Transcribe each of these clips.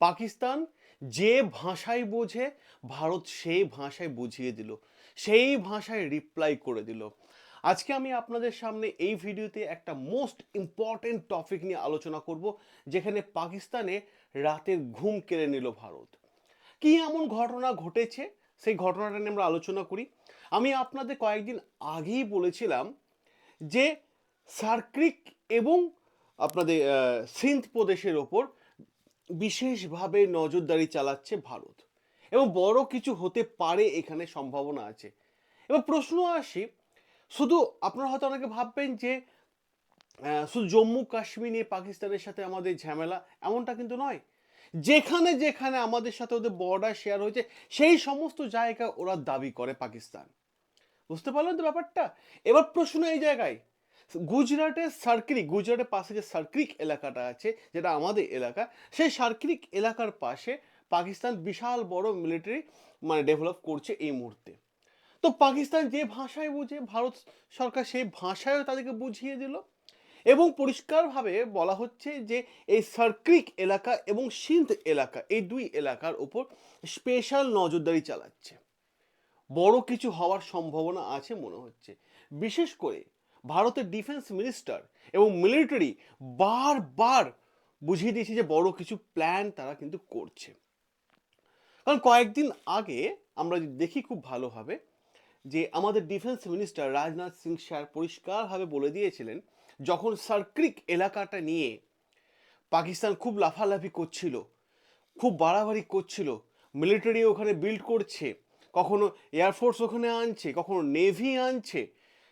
পাকিস্তান যে ভাষায় বোঝে, ভারত সেই ভাষায় বুঝিয়ে দিল, সেই ভাষায় রিপ্লাই করে দিল। আজকে আমি আপনাদের সামনে এই ভিডিওতে একটা মোস্ট ইম্পর্টেন্ট টপিক নিয়ে আলোচনা করব, যেখানে পাকিস্তানে রাতের ঘুম কেড়ে নিল ভারত। কি এমন ঘটনা ঘটেছে? সেই ঘটনাটা নিয়ে আমরা আলোচনা করি। আমি আপনাদের কয়েকদিন আগেই বলেছিলাম যে সার্ক্রিক এবং আপনাদের সিন্ধ প্রদেশের ওপর বিশেষভাবে নজরদারি চালাচ্ছে ভারত। এবং বড় কিছু হতে পারে এখানে সম্ভাবনা আছে। এবার প্রশ্ন আসি, শুধু আপনারা হয়তো অনেকে ভাববেন যে শুধু জম্মু কাশ্মীর নিয়ে পাকিস্তানের সাথে আমাদের ঝামেলা এমনটা কিন্তু নয়। যেখানে যেখানে আমাদের সাথে ওদের বর্ডার শেয়ার হয়েছে, সেই সমস্ত জায়গা ওরা দাবি করে পাকিস্তান। বুঝতে পারলেন তো ব্যাপারটা? এবার প্রশ্ন এই জায়গায় গুজরাটের সার্কিক গুজরাটের পাশে যে সার্কিক এলাকাটা আছে, যেটা আমাদের এলাকা, সেই সার্কিক এলাকার পাশে পাকিস্তান বিশাল বড় মিলিটারি মানে ডেভেলপ করছে এই মুহূর্তে। তো পাকিস্তান যে ভাষায় বুঝে, ভারত সরকার সেই ভাষায়ও তাদেরকে বুঝিয়ে দিল এবং পরিষ্কারভাবে বলা হচ্ছে যে এই সার্ক্রিক এলাকা এবং সিন্ধ এলাকা, এই দুই এলাকার উপর স্পেশাল নজরদারি চালাচ্ছে। বড় কিছু হওয়ার সম্ভাবনা আছে মনে হচ্ছে। বিশেষ করে ভারতের ডিফেন্স মিনিস্টার এবং মিলিটারি বারবার বুঝিয়ে দিয়েছে যে বড় কিছু প্ল্যান তারা কিন্তু করছে। কারণ কয়েকদিন আগে আমরা দেখি খুব ভালোভাবে যে আমাদের defence minister Rajnath Singh sir পরিষ্কারভাবে বলে দিয়েছিলেন, যখন সার্ক্রিক এলাকাটা নিয়ে পাকিস্তান খুব লাফালাফি করছিল, খুব বাড়াবাড়ি করছিল মিলিটারি ওখানে বিল্ড করছে, কখনো এয়ারফোর্স ওখানে আনছে, কখনো নেভি আনছে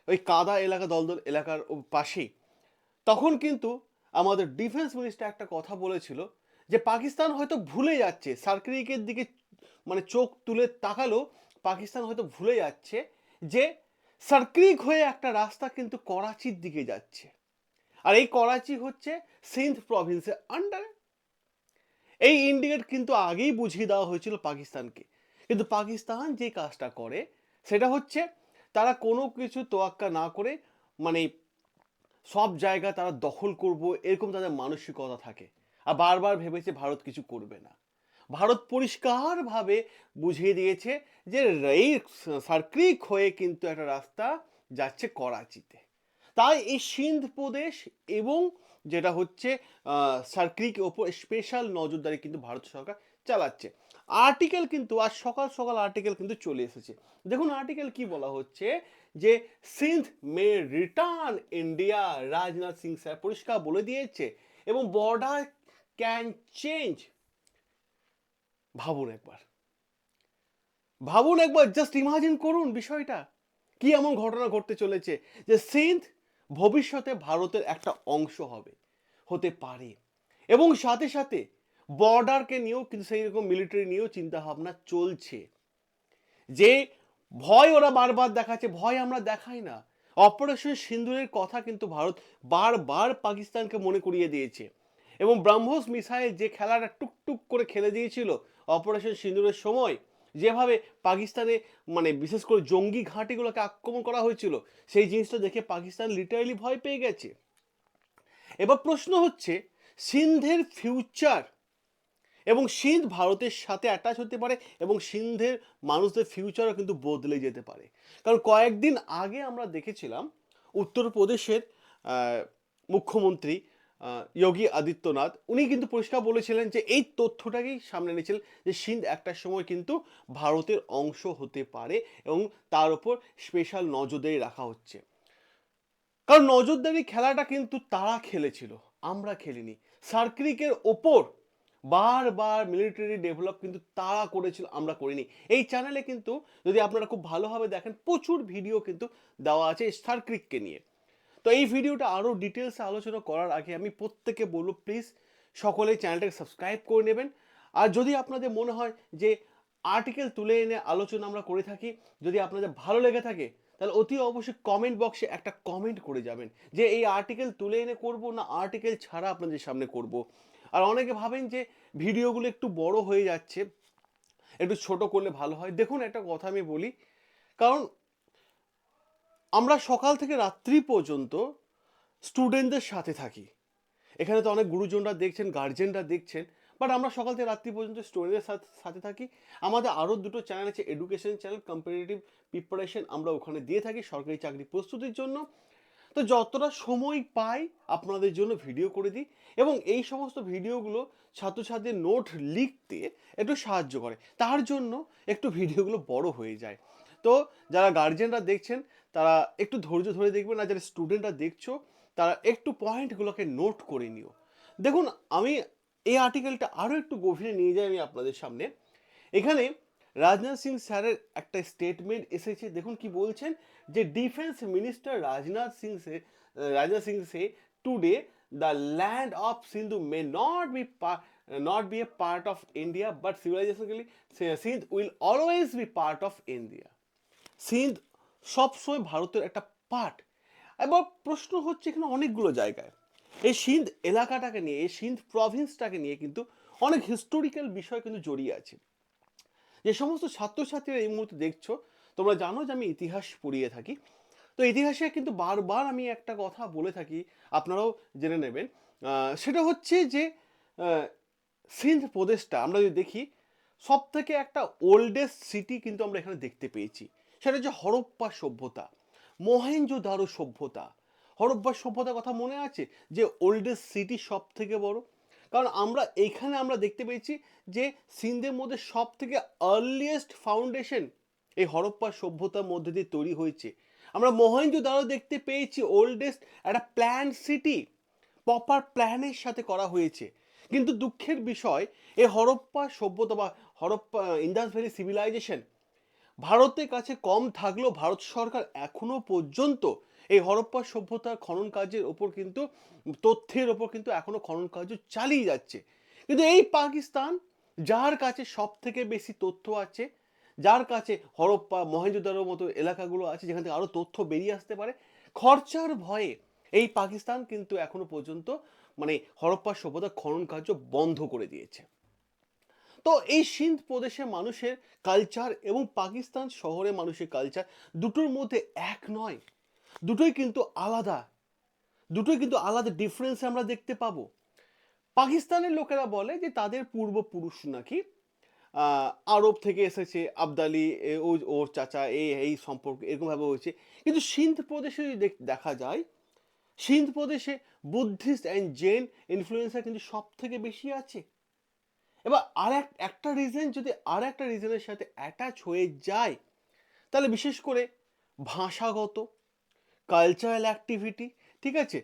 ওই কাদা এলাকা, দলদল এলাকার পাশেই। তখন কিন্তু আমাদের ডিফেন্স মিনিস্টার একটা কথা বলেছিল যে, পাকিস্তান হয়তো ভুলে যাচ্ছে। সার্ক্রিকের দিকে মানে চোখ তুলে তাকালো, পাকিস্তান হয়তো ভুলে যাচ্ছে যে সার্ক্রিক হয়ে একটা রাস্তা কিন্তু করাচির দিকে যাচ্ছে। আর এই করাচি হচ্ছে সিন্ধ প্রভিন্সের আন্ডারে এই ইন্ডিকেট কিন্তু আগেই বুঝিয়ে দেওয়া হয়েছিল পাকিস্তানকে। কিন্তু পাকিস্তান যে কাজটা করে, সেটা হচ্ছে তারা কোনো কিছু তোয়াক্কা না করে মানে সব জায়গা তারা দখল করব, এরকম তাদের মানসিকতা থাকে। আর বারবার ভেবেছে ভারত কিছু করবে না। ভারত পরিষ্কারভাবে বুঝিয়ে দিয়েছে যে এই সার্ক্রিক হয়ে কিন্তু একটা রাস্তা যাচ্ছে করাচিতে। তাই এই সিন্ধ প্রদেশ এবং যেটা হচ্ছে সার্ক্রিক ওপর স্পেশাল নজরদারি কিন্তু ভারত সরকার চালাচ্ছে। আর্টিকেল কিন্তু আজ সকাল সকাল আর্টিকেল কিন্তু চলে এসেছে। দেখুন আর্টিকেল কি বলা হচ্ছে? যে Sindh may return India Rajnath Singh sir পরিষ্কার বলে দিয়েছে এবং বর্ডার ক্যান চেঞ্জ ভাবুন একবার। ভাবুন একবার জাস্ট ইমাজিন করুন বিষয়টা। কি এমন ঘটনা ঘটতে চলেছে যে সিন্ধ ভবিষ্যতে ভারতের একটা অংশ হবে, হতে পারে। এবং সাথে সাথে বর্ডারকে নিয়েও কিন্তু সেই রকম মিলিটারি নিয়েও চিন্তা ভাবনা চলছে। যে ভয় ওরা বারবার দেখাচ্ছে, ভয় আমরা দেখাই না। অপারেশন সিন্দুরের কথা কিন্তু ভারত বারবার পাকিস্তানকে মনে করিয়ে দিয়েছে। এবং ব্রাহ্মস মিসাইল যে খেলাটা টুকটুক করে খেলে দিয়েছিল অপারেশন সিন্দুরের সময়, যেভাবে পাকিস্তানে মানে বিশেষ করে জঙ্গি ঘাঁটিগুলোকে আক্রমণ করা হয়েছিল, সেই জিনিসটা দেখে পাকিস্তান লিটারালি ভয় পেয়ে গেছে। এবার প্রশ্ন হচ্ছে, সিন্ধের ফিউচার এবং সিন্ধ ভারতের সাথে অ্যাটাচ হতে পারে এবং সিন্ধের মানুষদের ফিউচারও কিন্তু বদলে যেতে পারে। কারণ কয়েকদিন আগে আমরা দেখেছিলাম উত্তরপ্রদেশের মুখ্যমন্ত্রী যোগী আদিত্যনাথ, উনি কিন্তু পরিষ্কার বলেছিলেন যে এই তথ্যটাকেই সামনে এনেছিলেন যে সিন্ধ একটা সময় কিন্তু ভারতের অংশ হতে পারে এবং তার উপর স্পেশাল নজরদারি রাখা হচ্ছে। কারণ নজরদারি খেলাটা কিন্তু তারা খেলেছিল, আমরা খেলিনি। সার্ক্রিকের ওপর বারবার মিলিটারি ডেভেলপ কিন্তু তারা করেছিল, আমরা করিনি। এই চ্যানেলে কিন্তু যদি আপনারা খুব ভালোভাবে দেখেন, প্রচুর ভিডিও কিন্তু দেওয়া আছে সার্ক্রিককে নিয়ে। তো এই ভিডিওটা আরও ডিটেলসে আলোচনা করার আগে আমি প্রত্যেকে বলব প্লিজ সকলে চ্যানেলটাকে সাবস্ক্রাইব করে নেবেন। আর যদি আপনাদের মনে হয় যে আর্টিকেল তুলে এনে আলোচনা আমরা করে থাকি, যদি আপনাদের ভালো লেগে থাকে, তাহলে অতি অবশ্যই কমেন্ট বক্সে একটা কমেন্ট করে যাবেন যে এই আর্টিকেল তুলে এনে করব না আর্টিকেল ছাড়া আপনাদের সামনে করব। আর অনেকে ভাবেন যে ভিডিওগুলো একটু বড় হয়ে যাচ্ছে, একটু ছোট করলে ভালো হয়। দেখুন একটা কথা আমি বলি, কারণ আমরা সকাল থেকে রাত্রি পর্যন্ত স্টুডেন্টদের সাথে থাকি। এখানে তো অনেক গুরুজনরা দেখছেন গার্জেনরা দেখছেন বাট আমরা সকাল থেকে রাত্রি পর্যন্ত স্টুডেন্টদের সাথে সাথে থাকি। আমাদের আরও দুটো চ্যানেল আছে এডুকেশন চ্যানেল কম্পিটিটিভ প্রিপারেশন আমরা ওখানে দিয়ে থাকি সরকারি চাকরি প্রস্তুতির জন্য। তো যতটা সময় পাই আপনাদের জন্য ভিডিও করে দিই এবং এই সমস্ত ভিডিওগুলো ছাত্রছাত্রীদের নোট লিখতে একটু সাহায্য করে। তার জন্য একটু ভিডিওগুলো বড় হয়ে যায়। তো যারা গার্জেনরা দেখছেন, তারা একটু ধৈর্য ধরে দেখবেন আর যারা স্টুডেন্টরা দেখছ, তারা একটু পয়েন্টগুলোকে নোট করে নিও। দেখুন, আমি এই আর্টিকেলটা আরও একটু গভীরে নিয়ে যাই আমি আপনাদের সামনে। এখানে রাজনাথ সিং স্যারের একটা স্টেটমেন্ট এসেছে, দেখুন কি বলছেন, যে defence minister Rajnath Singh said, Rajnath Singh said today the land of Sindhu may not be not be a part of India but civilizationally Sindh will always be part of India Sindh সবসময় ভারতের একটা part এবার প্রশ্ন হচ্ছে এখানে অনেকগুলো জায়গায়। এই সিন্ধ এলাকাটাকে নিয়ে, এই সিন্ধ প্রভিন্সটাকে নিয়ে কিন্তু অনেক হিস্টোরিক্যাল বিষয় কিন্তু জড়িয়ে আছে। যে সমস্ত ছাত্রছাত্রীরা এই মুহূর্তে দেখছ, তোমরা জানো যে আমি ইতিহাস পড়িয়ে থাকি। তো ইতিহাসে কিন্তু বারবার আমি একটা কথা বলে থাকি, আপনারাও জেনে নেবেন। সেটা হচ্ছে যে সিন্ধ প্রদেশটা আমরা যদি দেখি সব থেকে একটা ওল্ডেস্ট সিটি কিন্তু আমরা এখানে দেখতে পেয়েছি। সেটা হচ্ছে হরপ্পা সভ্যতা, মহেঞ্জোদারো সভ্যতা। হরপ্পা সভ্যতার কথা মনে আছে? যে ওল্ডেস্ট সিটি সব থেকে বড়? কারণ আমরা এইখানে আমরা দেখতে পেয়েছি যে সিন্ধের মধ্যে সব থেকে আর্লিয়েস্ট ফাউন্ডেশন এই হরপ্পা সভ্যতার মধ্যে দিয়ে তৈরি হয়েছে। আমরা মহেন্দ্র মহেঞ্জোদারো দেখতে পেয়েছি ওল্ডেস্ট একটা প্ল্যান সিটি প্রপার প্ল্যানের সাথে করা হয়েছে। কিন্তু দুঃখের বিষয়, এই হরপ্পা সভ্যতা বা হরপ্পা ইন্দাস ভ্যালি সিভিলাইজেশন ভারতের কাছে কম থাকলেও ভারত সরকার এখনও পর্যন্ত এই হরপ্পা সভ্যতার খনন কাজের ওপর কিন্তু, তথ্যের ওপর কিন্তু এখনও খনন কার্য চালিয়ে যাচ্ছে। কিন্তু এই পাকিস্তান, যার কাছে সব থেকে বেশি তথ্য আছে, যার কাছে হরপ্পা মহেঞ্জোদারোর মতো এলাকাগুলো আছে, যেখান থেকে আরও তথ্য বেরিয়ে আসতে পারে, খরচার ভয়ে এই পাকিস্তান কিন্তু এখনও পর্যন্ত মানে হরপ্পা সভ্যতা খনন কার্য বন্ধ করে দিয়েছে। তো এই সিন্ধ প্রদেশের মানুষের কালচার এবং পাকিস্তান শহরে মানুষের কালচার দুটোর মধ্যে এক নয়। দুটোই কিন্তু আলাদা। দুটোই কিন্তু আলাদা ডিফারেন্স আমরা দেখতে পাবো। পাকিস্তানের লোকেরা বলে যে তাদের পূর্বপুরুষ নাকি আরব থেকে এসেছে, আবদালি ও, ওর চাচা এই এই সম্পর্ক এরকমভাবে হয়েছে। কিন্তু সিন্ধ প্রদেশে যদি দেখ- যায়, সিন্ধ প্রদেশে বুদ্ধিস্ট অ্যান্ড জেন ইনফ্লুয়েন্সার কিন্তু সব থেকে বেশি আছে। এবার আর এক একটা রিজন যদি আর একটা রিজনের সাথে অ্যাটাচ হয়ে যায়, তাহলে বিশেষ করে ভাষাগত কালচারাল অ্যাক্টিভিটি ঠিক আছে?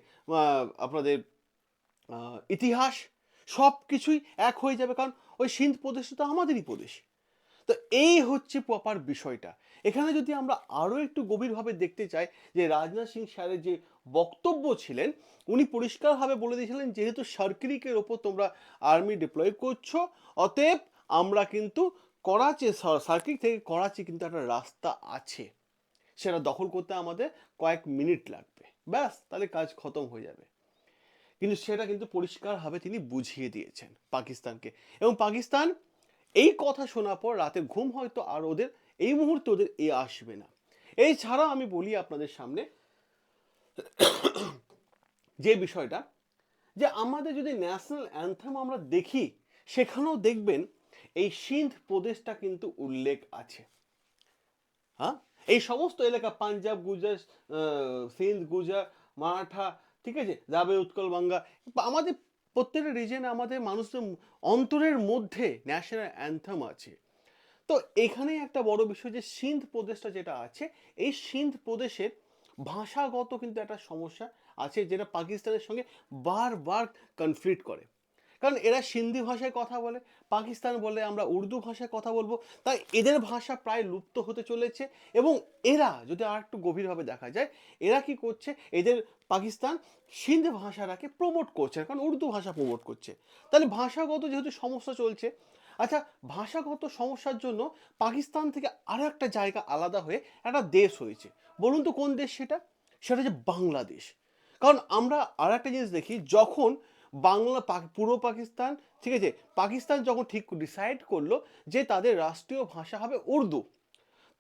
আপনাদের ইতিহাস সব কিছুই এক হয়ে যাবে, কারণ ওই সিন্ধ প্রদেশ তো আমাদেরই প্রদেশ। তো এই হচ্ছে প্রপার বিষয়টা। এখানে যদি আমরা আরও একটু গভীরভাবে দেখতে চাই, যে রাজনাথ সিং স্যারের যে বক্তব্য ছিলেন, উনি পরিষ্কারভাবে বলে দিয়েছিলেন, যেহেতু সার্কিরিকের ওপর তোমরা আর্মি ডিপ্লয় করছ, অতএব আমরা কিন্তু করাচি সার্কিট থেকে করাচি কিন্তু একটা রাস্তা আছে। সেটা দখল করতে আমাদের কয়েক মিনিট লাগবে। ব্যাস, তাহলে কাজ খতম হয়ে যাবে। কিন্তু সেটা কিন্তু পরিষ্কারভাবে তিনি বুঝিয়ে দিয়েছেন পাকিস্তানকে। এবং পাকিস্তান এই কথা শোনার পর রাতে ঘুম হয়তো আর ওদের এই মুহূর্তে ওদের এ আসবে না। এই ছাড়াও আমি বলি আপনাদের সামনে যে বিষয়টা, যে আমাদের যদি ন্যাশনাল অ্যান্থাম আমরা দেখি, সেখানেও দেখবেন এই সিন্ধ প্রদেশটা কিন্তু উল্লেখ আছে। হ্যাঁ? এই সমস্ত এলাকা, পাঞ্জাব, গুজরাট সিন্ধ, গুজরাট, মারাঠা, ঠিক আছে? যাবে উৎকল, বাঙ্গা, আমাদের প্রত্যেকটা রিজনে আমাদের মানুষদের অন্তরের মধ্যে ন্যাশনাল অ্যান্থাম আছে। তো এখানেই একটা বড় বিষয় যে সিন্ধ প্রদেশটা যেটা আছে, এই সিন্ধ প্রদেশের ভাষাগত কিন্তু একটা সমস্যা আছে যেটা পাকিস্তানের সঙ্গে বারবার কনফ্লিক্ট করে। কারণ এরা সিন্ধি ভাষায় কথা বলে, পাকিস্তান বলে, আমরা উর্দু ভাষায় কথা বলব। তাই এদের ভাষা প্রায় লুপ্ত হতে চলেছে এবং এরা যদি আর একটু গভীরভাবে দেখা যায়, এরা কি করছে? এদের পাকিস্তান সিন্ধি ভাষাটাকে প্রমোট করছে, কারণ উর্দু ভাষা প্রমোট করছে। তাহলে ভাষাগত যেহেতু সমস্যা চলছে আচ্ছা ভাষাগত সমস্যার জন্য পাকিস্তান থেকে আরও একটা জায়গা আলাদা হয়ে একটা দেশ হয়েছে। বলুন তো কোন দেশ সেটা? সেটা হচ্ছে বাংলাদেশ। কারণ আমরা আর একটা জিনিস দেখি, যখন বাংলা পূর্ব পাকিস্তান, ঠিক আছে? পাকিস্তান যখন ঠিক ডিসাইড করল যে তাদের রাষ্ট্রীয় ভাষা হবে উর্দু,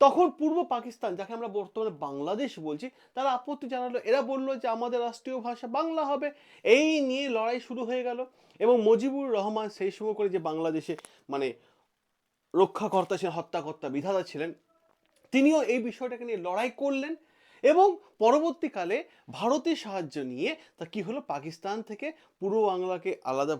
তখন পূর্ব পাকিস্তান, যাকে আমরা বর্তমানে বাংলাদেশ বলছি, তারা আপত্তি জানালো। এরা বলল যে আমাদের রাষ্ট্রীয় ভাষা বাংলা হবে। এই নিয়ে লড়াই শুরু হয়ে গেল এবং মুজিবুর রহমান সেই সময় করে যে বাংলাদেশে মানে রক্ষাকর্তা ছিলেন, হত্যাকর্তা, বিধাতা ছিলেন, তিনিও এই বিষয়টাকে নিয়ে লড়াই করলেন। এবং পরবর্তীকালে ভারতের সাহায্য নিয়ে তা কি হলো? পাকিস্তান থেকে পূর্ব বাংলাকে আলাদা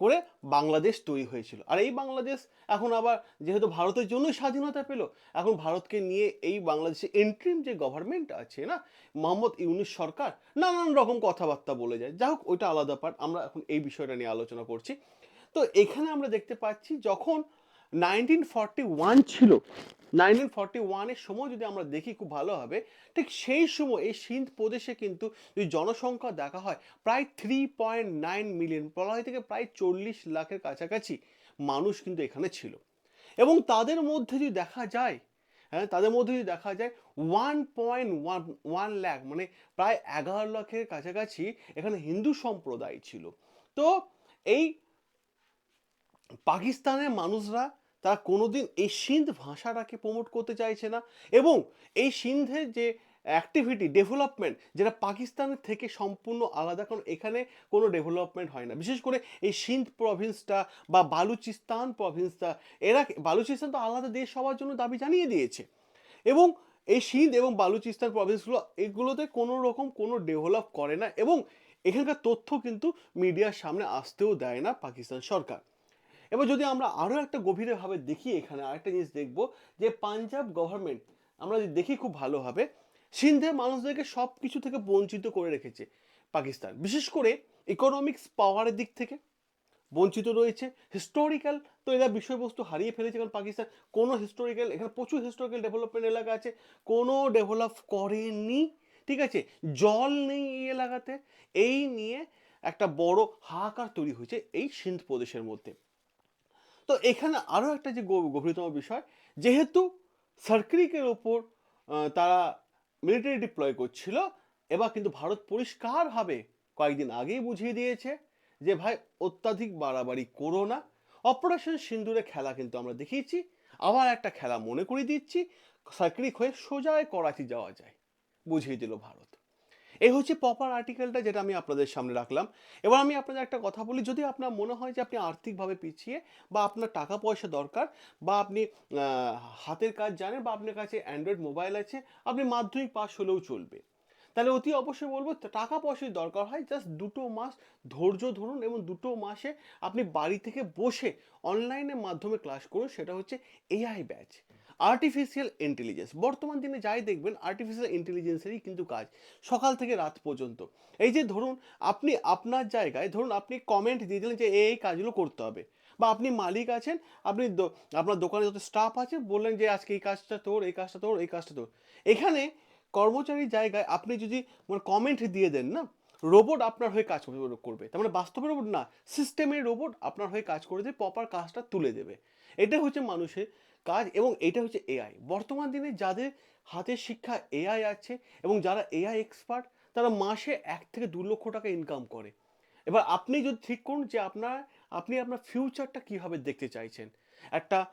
করে বাংলাদেশ তৈরি হয়েছিল। আর এই বাংলাদেশ এখন আবার যেহেতু ভারতের জন্য স্বাধীনতা পেল, এখন ভারতকে নিয়ে এই বাংলাদেশে এন্ট্রিম যে গভর্নমেন্ট আছে না, মোহাম্মদ ইউনুস সরকার নানান রকম কথাবার্তা বলে যায়। যাই হোক, ওইটা আলাদা পার্ট আমরা এখন এই বিষয়টা নিয়ে আলোচনা করছি। তো এখানে আমরা দেখতে পাচ্ছি যখন নাইনটিন ফর্টি ওয়ান ছিল নাইনটিন ফর্টি ওয়ানের সময় যদি আমরা দেখি খুব ভালো হবে, ঠিক সেই সময় এই সিন্ধ প্রদেশে কিন্তু যদি জনসংখ্যা দেখা হয় প্রায় থ্রি পয়েন্ট নাইন মিলিয়ন বলা হয় থেকে প্রায় চল্লিশ লাখের কাছাকাছি মানুষ কিন্তু এখানে ছিল। এবং তাদের মধ্যে যদি দেখা যায় হ্যাঁ তাদের মধ্যে যদি দেখা যায় one point one one lakh মানে প্রায় এগারো লাখের কাছাকাছি এখানে হিন্দু সম্প্রদায় ছিল। তো এই পাকিস্তানের মানুষরা তারা কোনোদিন এই সিন্ধ ভাষাটাকে প্রমোট করতে চাইছে না এবং এই সিন্ধের যে অ্যাক্টিভিটি ডেভেলপমেন্ট যেটা পাকিস্তানের থেকে সম্পূর্ণ আলাদা, কারণ এখানে কোনো ডেভেলপমেন্ট হয় না। বিশেষ করে এই সিন্ধ প্রভিন্সটা বা বালুচিস্তান প্রভিন্সটা এরা বালুচিস্তান তো আলাদা দেশ সবার জন্য দাবি জানিয়ে দিয়েছে। এবং এই সিন্ধ এবং বালুচিস্তান প্রভিন্সগুলো এগুলোতে কোনো রকম কোনো ডেভেলপ করে না এবং এখানকার তথ্য কিন্তু মিডিয়ার সামনে আসতেও দেয় না পাকিস্তান সরকার। এবার যদি আমরা আরও একটা গভীরভাবে দেখি এখানে, আরেকটা জিনিস দেখব যে পাঞ্জাব গভর্নমেন্ট আমরা যদি দেখি খুব ভালোভাবে সিন্ধের মানুষদেরকে সব কিছু থেকে বঞ্চিত করে রেখেছে পাকিস্তান। বিশেষ করে ইকোনমিক্স পাওয়ারের দিক থেকে বঞ্চিত রয়েছে। হিস্টোরিক্যাল তো এরা বিষয়বস্তু হারিয়ে ফেলেছে, কারণ পাকিস্তান কোনো হিস্টোরিক্যাল এখানে প্রচুর হিস্টোরিক্যাল ডেভেলপমেন্ট এলাকা আছে, কোনো ডেভেলপ করেনি, ঠিক আছে? জল নেই এই এলাকাতে, এই নিয়ে একটা বড় হাহাকার তৈরি হয়েছে এই সিন্ধ প্রদেশের মধ্যে। তো এখানে আরও একটা যে গভীরতম বিষয়, যেহেতু সার্কিকের ওপর তারা মিলিটারি ডিপ্লয় করছিল, এবার কিন্তু ভারত পরিষ্কারভাবে কয়েকদিন আগেই বুঝিয়ে দিয়েছে যে, ভাই, অত্যাধিক বাড়াবাড়ি করো না। অপারেশন সিন্দুরে খেলা কিন্তু আমরা দেখিয়েছি, আবার একটা খেলা মনে করিয়ে দিচ্ছি, সার্কিক হয়ে সোজায় করাচি যাওয়া যায়, বুঝিয়ে দিল ভারত। এই হচ্ছে প্রপার আর্টিকেলটা যেটা আমি আপনাদের সামনে রাখলাম। এবার আমি আপনাদের একটা কথা বলি, যদি আপনার মনে হয় যে আপনি আর্থিকভাবে পিছিয়ে বা আপনার টাকা পয়সা দরকার বা আপনি হাতের কাজ জানেন বা আপনার কাছে অ্যান্ড্রয়েড মোবাইল আছে, আপনি মাধ্যমিক পাস হলেও চলবে। তাহলে অতি অবশ্যই বলব, টাকা পয়সার দরকার হয় জাস্ট দুটো মাস ধৈর্য ধরুন এবং দুটো মাসে আপনি বাড়ি থেকে বসে অনলাইনের মাধ্যমে ক্লাস করুন, সেটা হচ্ছে এআই ব্যাচ আর্টিফিশিয়াল ইন্টেলিজেন্স বর্তমান দিনে যাই দেখবেন আর্টিফিশিয়াল ইন্টেলিজেন্সেরই কিন্তু কাজ, সকাল থেকে রাত পর্যন্ত। এই যে ধরুন, আপনি আপনার জায়গায়, ধরুন আপনি কমেন্ট দিয়ে দিলেন যে এই কাজগুলো করতে হবে। বা আপনি মালিক আছেন, আপনি আপনার দোকানে যত স্টাফ আছে, বললেন যে, আজকে এই কাজটা তোর, এই কাজটা তোর, এই কাজটা তোর। এখানে কর্মচারীর জায়গায় আপনি যদি মানে কমেন্ট দিয়ে দেন না রোবট আপনার হয়ে কাজ করবে তার মানে বাস্তবে রোবট না সিস্টেমের রোবট আপনার হয়ে কাজ করে দিয়ে প্রপার কাজটা তুলে দেবে। এটা হচ্ছে মানুষের কাজ এবং এটা হচ্ছে এআই বর্তমান দিনে যাদের হাতের শিক্ষা এআই আছে এবং যারা এআই এক্সপার্ট তারা মাসে এক থেকে দু লক্ষ টাকা ইনকাম করে। এবার আপনি যদি ঠিক করুন যে আপনার, আপনি আপনার ফিউচারটা কীভাবে দেখতে চাইছেন? একটা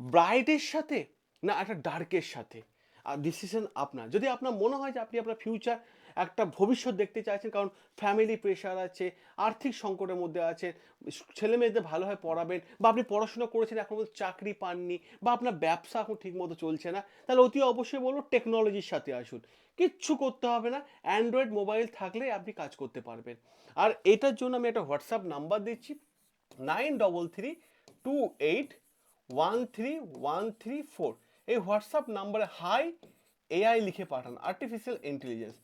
ব্রাইটের সাথে না একটা ডার্কের সাথে? আর ডিসিশন আপনার। যদি আপনার মনে হয় যে আপনি আপনার ফিউচার একটা ভবিষ্যৎ দেখতে চাইছেন, কারণ ফ্যামিলি প্রেশার আছে, আর্থিক সংকটের মধ্যে আছেন ছেলে মেয়েদের ভালোভাবে পড়াবেন, বা আপনি পড়াশোনা করেছেন, এখন চাকরি পাননি, বা আপনার ব্যবসা এখন ঠিকমতো চলছে না, তাহলে অতি অবশ্যই বলব টেকনোলজির সাথে আসুন। কিচ্ছু করতে হবে না অ্যান্ড্রয়েড মোবাইল থাকলে আপনি কাজ করতে পারবেন। আর এটার জন্য আমি একটা হোয়াটসঅ্যাপ নাম্বার দিচ্ছি nine double three two eight one three one three four এই হোয়াটসঅ্যাপ নাম্বারে হাই এআই লিখে পাঠান আর্টিফিশিয়াল ইন্টেলিজেন্স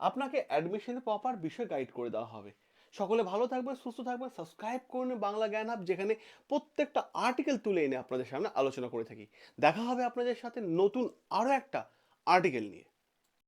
আপনাকে অ্যাডমিশনের প্রপার বিষয় গাইড করে দেওয়া হবে। সকলে ভালো থাকবে সুস্থ থাকবে সাবস্ক্রাইব করুন বাংলা জ্ঞান হাব যেখানে প্রত্যেকটা আর্টিকেল তুলে এনে আপনাদের সামনে আলোচনা করে থাকি। দেখা হবে আপনাদের সাথে নতুন আরও একটা আর্টিকেল নিয়ে।